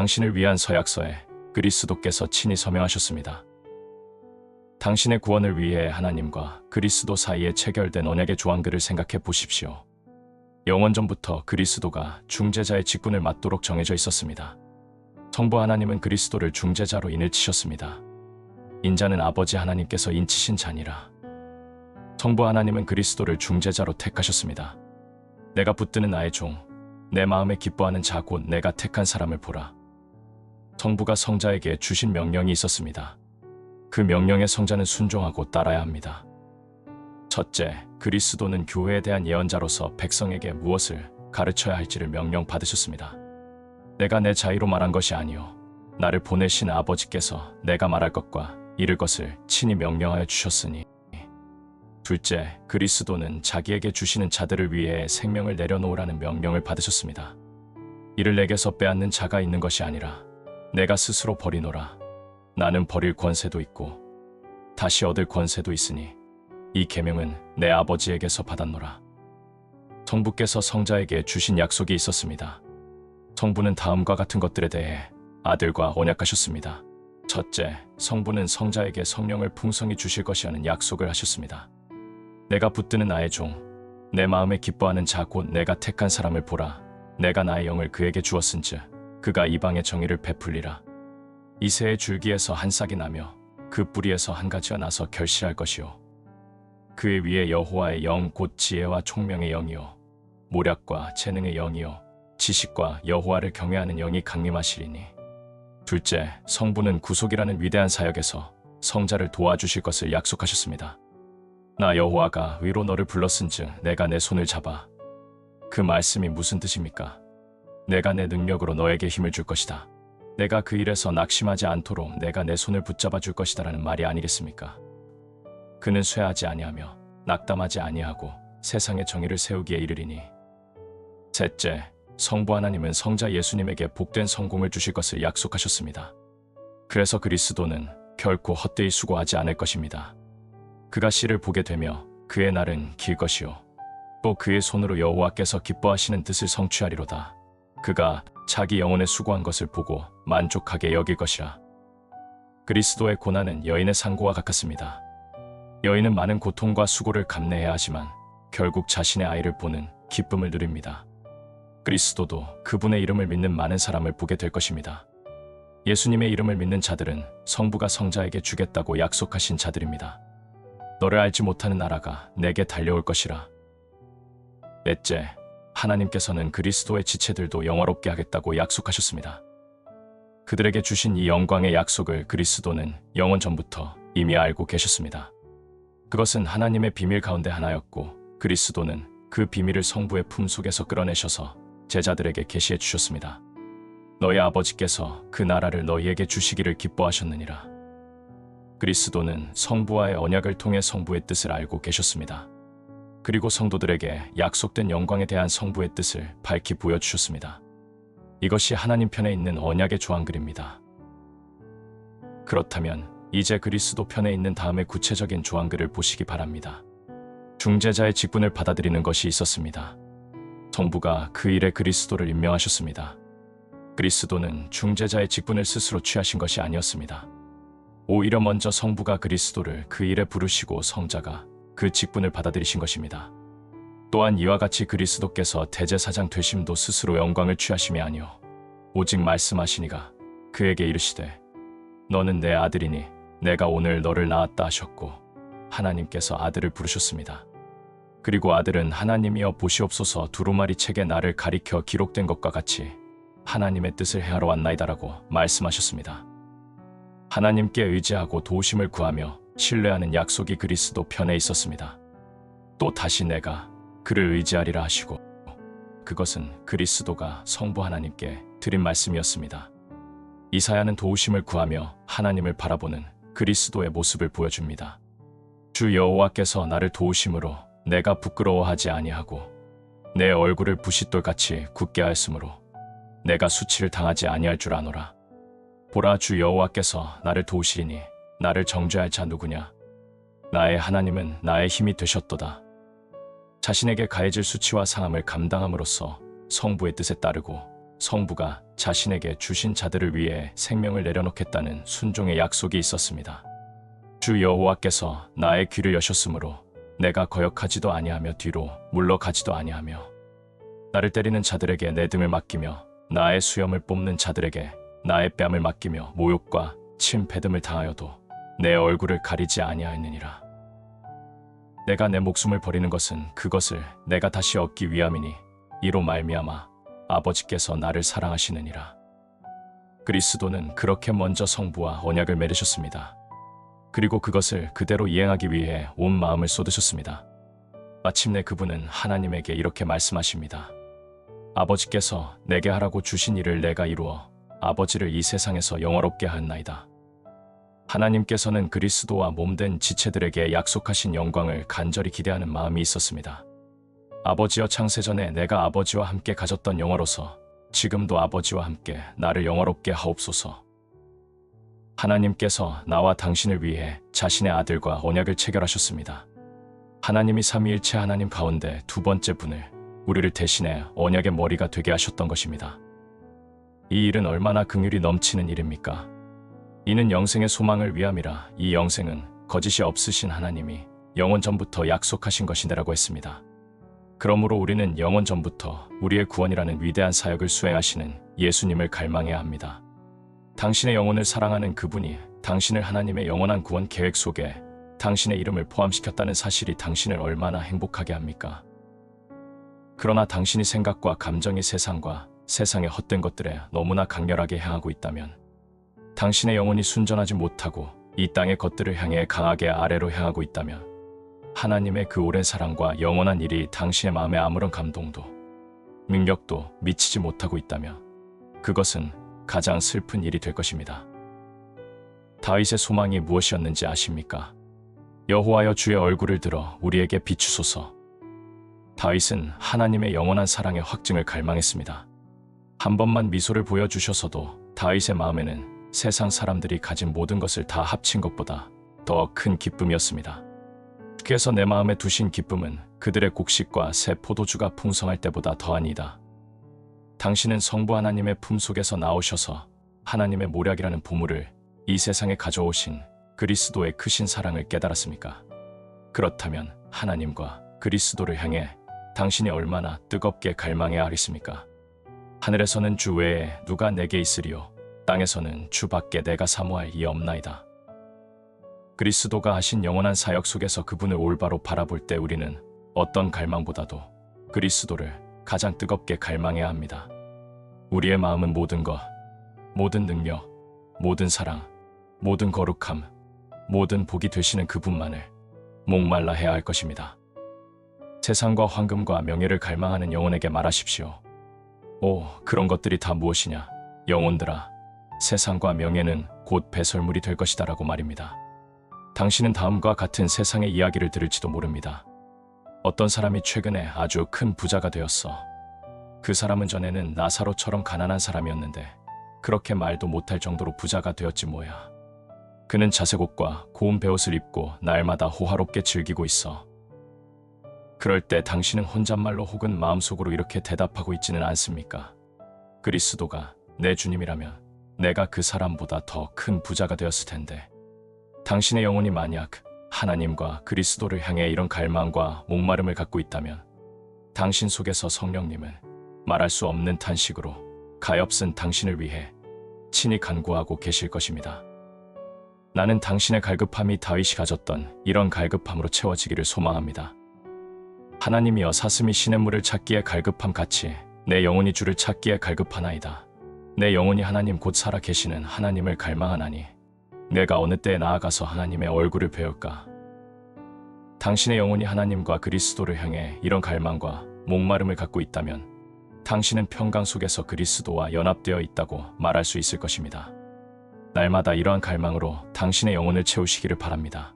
당신을 위한 서약서에 그리스도께서 친히 서명하셨습니다. 당신의 구원을 위해 하나님과 그리스도 사이에 체결된 언약의 조항들을 생각해 보십시오. 영원전부터 그리스도가 중재자의 직분을 맡도록 정해져 있었습니다. 성부 하나님은 그리스도를 중재자로 인을 치셨습니다. 인자는 아버지 하나님께서 인치신 자니라. 성부 하나님은 그리스도를 중재자로 택하셨습니다. 내가 붙드는 나의 종, 내 마음에 기뻐하는 자 곧 내가 택한 사람을 보라. 성부가 성자에게 주신 명령이 있었습니다. 그 명령에 성자는 순종하고 따라야 합니다. 첫째, 그리스도는 교회에 대한 예언자로서 백성에게 무엇을 가르쳐야 할지를 명령받으셨습니다. 내가 내 자의로 말한 것이 아니요 나를 보내신 아버지께서 내가 말할 것과 이를 것을 친히 명령하여 주셨으니 둘째, 그리스도는 자기에게 주시는 자들을 위해 생명을 내려놓으라는 명령을 받으셨습니다. 이를 내게서 빼앗는 자가 있는 것이 아니라 내가 스스로 버리노라. 나는 버릴 권세도 있고 다시 얻을 권세도 있으니 이 계명은 내 아버지에게서 받았노라. 성부께서 성자에게 주신 약속이 있었습니다. 성부는 다음과 같은 것들에 대해 아들과 언약하셨습니다. 첫째, 성부는 성자에게 성령을 풍성히 주실 것이라는 약속을 하셨습니다. 내가 붙드는 나의 종, 내 마음에 기뻐하는 자 곧 내가 택한 사람을 보라. 내가 나의 영을 그에게 주었은즉 그가 이방의 정의를 베풀리라. 이새의 줄기에서 한 싹이 나며 그 뿌리에서 한 가지가 나서 결실할 것이요. 그의 위에 여호와의 영 곧 지혜와 총명의 영이요 모략과 재능의 영이요 지식과 여호와를 경외하는 영이 강림하시리니 둘째 성부는 구속이라는 위대한 사역에서 성자를 도와주실 것을 약속하셨습니다. 나 여호와가 위로 너를 불렀은즉 내가 내 손을 잡아 그 말씀이 무슨 뜻입니까? 내가 내 능력으로 너에게 힘을 줄 것이다. 내가 그 일에서 낙심하지 않도록 내가 내 손을 붙잡아 줄 것이다 라는 말이 아니겠습니까? 그는 쇠하지 아니하며 낙담하지 아니하고 세상의 정의를 세우기에 이르리니 셋째, 성부 하나님은 성자 예수님에게 복된 성공을 주실 것을 약속하셨습니다. 그래서 그리스도는 결코 헛되이 수고하지 않을 것입니다. 그가 씨를 보게 되며 그의 날은 길 것이요 또 그의 손으로 여호와께서 기뻐하시는 뜻을 성취하리로다. 그가 자기 영혼에 수고한 것을 보고 만족하게 여길 것이라. 그리스도의 고난은 여인의 상고와 같았습니다. 여인은 많은 고통과 수고를 감내해야 하지만 결국 자신의 아이를 보는 기쁨을 누립니다. 그리스도도 그분의 이름을 믿는 많은 사람을 보게 될 것입니다. 예수님의 이름을 믿는 자들은 성부가 성자에게 주겠다고 약속하신 자들입니다. 너를 알지 못하는 나라가 내게 달려올 것이라. 넷째, 하나님께서는 그리스도의 지체들도 영화롭게 하겠다고 약속하셨습니다. 그들에게 주신 이 영광의 약속을 그리스도는 영원 전부터 이미 알고 계셨습니다. 그것은 하나님의 비밀 가운데 하나였고 그리스도는 그 비밀을 성부의 품속에서 끌어내셔서 제자들에게 계시해 주셨습니다. 너희 아버지께서 그 나라를 너희에게 주시기를 기뻐하셨느니라. 그리스도는 성부와의 언약을 통해 성부의 뜻을 알고 계셨습니다. 그리고 성도들에게 약속된 영광에 대한 성부의 뜻을 밝히 보여주셨습니다. 이것이 하나님 편에 있는 언약의 조항글입니다. 그렇다면 이제 그리스도 편에 있는 다음의 구체적인 조항글을 보시기 바랍니다. 중재자의 직분을 받아들이는 것이 있었습니다. 성부가 그 일에 그리스도를 임명하셨습니다. 그리스도는 중재자의 직분을 스스로 취하신 것이 아니었습니다. 오히려 먼저 성부가 그리스도를 그 일에 부르시고 성자가 그 직분을 받아들이신 것입니다. 또한 이와 같이 그리스도께서 대제사장 되심도 스스로 영광을 취하심이 아니요 오직 말씀하시니가 그에게 이르시되 너는 내 아들이니 내가 오늘 너를 낳았다 하셨고 하나님께서 아들을 부르셨습니다. 그리고 아들은 하나님이여 보시옵소서 두루마리 책에 나를 가리켜 기록된 것과 같이 하나님의 뜻을 행하러 왔나이다라고 말씀하셨습니다. 하나님께 의지하고 도우심을 구하며 신뢰하는 약속이 그리스도 편에 있었습니다. 또 다시 내가 그를 의지하리라 하시고 그것은 그리스도가 성부 하나님께 드린 말씀이었습니다. 이사야는 도우심을 구하며 하나님을 바라보는 그리스도의 모습을 보여줍니다. 주 여호와께서 나를 도우심으로 내가 부끄러워하지 아니하고 내 얼굴을 부싯돌같이 굳게 하였으므로 내가 수치를 당하지 아니할 줄 아노라. 보라 주 여호와께서 나를 도우시리니 나를 정죄할 자 누구냐? 나의 하나님은 나의 힘이 되셨도다. 자신에게 가해질 수치와 상함을 감당함으로써 성부의 뜻에 따르고 성부가 자신에게 주신 자들을 위해 생명을 내려놓겠다는 순종의 약속이 있었습니다. 주 여호와께서 나의 귀를 여셨으므로 내가 거역하지도 아니하며 뒤로 물러가지도 아니하며 나를 때리는 자들에게 내 등을 맡기며 나의 수염을 뽑는 자들에게 나의 뺨을 맡기며 모욕과 침패듬을 당하여도 내 얼굴을 가리지 아니하였느니라. 내가 내 목숨을 버리는 것은 그것을 내가 다시 얻기 위함이니 이로 말미암아 아버지께서 나를 사랑하시느니라. 그리스도는 그렇게 먼저 성부와 언약을 맺으셨습니다. 그리고 그것을 그대로 이행하기 위해 온 마음을 쏟으셨습니다. 마침내 그분은 하나님에게 이렇게 말씀하십니다. 아버지께서 내게 하라고 주신 일을 내가 이루어 아버지를 이 세상에서 영화롭게 하였나이다. 하나님께서는 그리스도와 몸된 지체들에게 약속하신 영광을 간절히 기대하는 마음이 있었습니다. 아버지여 창세전에 내가 아버지와 함께 가졌던 영화로서 지금도 아버지와 함께 나를 영화롭게 하옵소서. 하나님께서 나와 당신을 위해 자신의 아들과 언약을 체결하셨습니다. 하나님이 삼위일체 하나님 가운데 두 번째 분을 우리를 대신해 언약의 머리가 되게 하셨던 것입니다. 이 일은 얼마나 긍휼이 넘치는 일입니까? 이는 영생의 소망을 위함이라 이 영생은 거짓이 없으신 하나님이 영원 전부터 약속하신 것이라고 했습니다. 그러므로 우리는 영원 전부터 우리의 구원이라는 위대한 사역을 수행하시는 예수님을 갈망해야 합니다. 당신의 영혼을 사랑하는 그분이 당신을 하나님의 영원한 구원 계획 속에 당신의 이름을 포함시켰다는 사실이 당신을 얼마나 행복하게 합니까? 그러나 당신이 생각과 감정이 세상과 세상의 헛된 것들에 너무나 강렬하게 향하고 있다면 당신의 영혼이 순전하지 못하고 이 땅의 것들을 향해 강하게 아래로 향하고 있다면 하나님의 그 오랜 사랑과 영원한 일이 당신의 마음에 아무런 감동도 능력도 미치지 못하고 있다면 그것은 가장 슬픈 일이 될 것입니다. 다윗의 소망이 무엇이었는지 아십니까? 여호와여 주의 얼굴을 들어 우리에게 비추소서. 다윗은 하나님의 영원한 사랑의 확증을 갈망했습니다. 한 번만 미소를 보여주셔서도 다윗의 마음에는 세상 사람들이 가진 모든 것을 다 합친 것보다 더 큰 기쁨이었습니다. 주께서 내 마음에 두신 기쁨은 그들의 곡식과 새 포도주가 풍성할 때보다 더하니다. 당신은 성부 하나님의 품속에서 나오셔서 하나님의 모략이라는 보물을 이 세상에 가져오신 그리스도의 크신 사랑을 깨달았습니까? 그렇다면 하나님과 그리스도를 향해 당신이 얼마나 뜨겁게 갈망해야 하겠습니까? 하늘에서는 주 외에 누가 내게 있으리요 땅에서는 주밖에 내가 사모할 이 없나이다. 그리스도가 하신 영원한 사역 속에서 그분을 올바로 바라볼 때 우리는 어떤 갈망보다도 그리스도를 가장 뜨겁게 갈망해야 합니다. 우리의 마음은 모든 것, 모든 능력, 모든 사랑, 모든 거룩함, 모든 복이 되시는 그분만을 목말라 해야 할 것입니다. 세상과 황금과 명예를 갈망하는 영혼에게 말하십시오. 오, 그런 것들이 다 무엇이냐? 영혼들아, 세상과 명예는 곧 배설물이 될 것이다 라고 말입니다. 당신은 다음과 같은 세상의 이야기를 들을지도 모릅니다. 어떤 사람이 최근에 아주 큰 부자가 되었어. 그 사람은 전에는 나사로처럼 가난한 사람이었는데 그렇게 말도 못할 정도로 부자가 되었지 뭐야. 그는 자색 옷과 고운 베옷을 입고 날마다 호화롭게 즐기고 있어. 그럴 때 당신은 혼잣말로 혹은 마음속으로 이렇게 대답하고 있지는 않습니까? 그리스도가 내 주님이라면 내가 그 사람보다 더 큰 부자가 되었을 텐데. 당신의 영혼이 만약 하나님과 그리스도를 향해 이런 갈망과 목마름을 갖고 있다면 당신 속에서 성령님은 말할 수 없는 탄식으로 가엾은 당신을 위해 친히 간구하고 계실 것입니다. 나는 당신의 갈급함이 다윗이 가졌던 이런 갈급함으로 채워지기를 소망합니다. 하나님이여 사슴이 시냇물을 찾기에 갈급함 같이 내 영혼이 주를 찾기에 갈급하나이다. 내 영혼이 하나님 곧 살아 계시는 하나님을 갈망하나니 내가 어느 때에 나아가서 하나님의 얼굴을 배울까? 당신의 영혼이 하나님과 그리스도를 향해 이런 갈망과 목마름을 갖고 있다면 당신은 평강 속에서 그리스도와 연합되어 있다고 말할 수 있을 것입니다. 날마다 이러한 갈망으로 당신의 영혼을 채우시기를 바랍니다.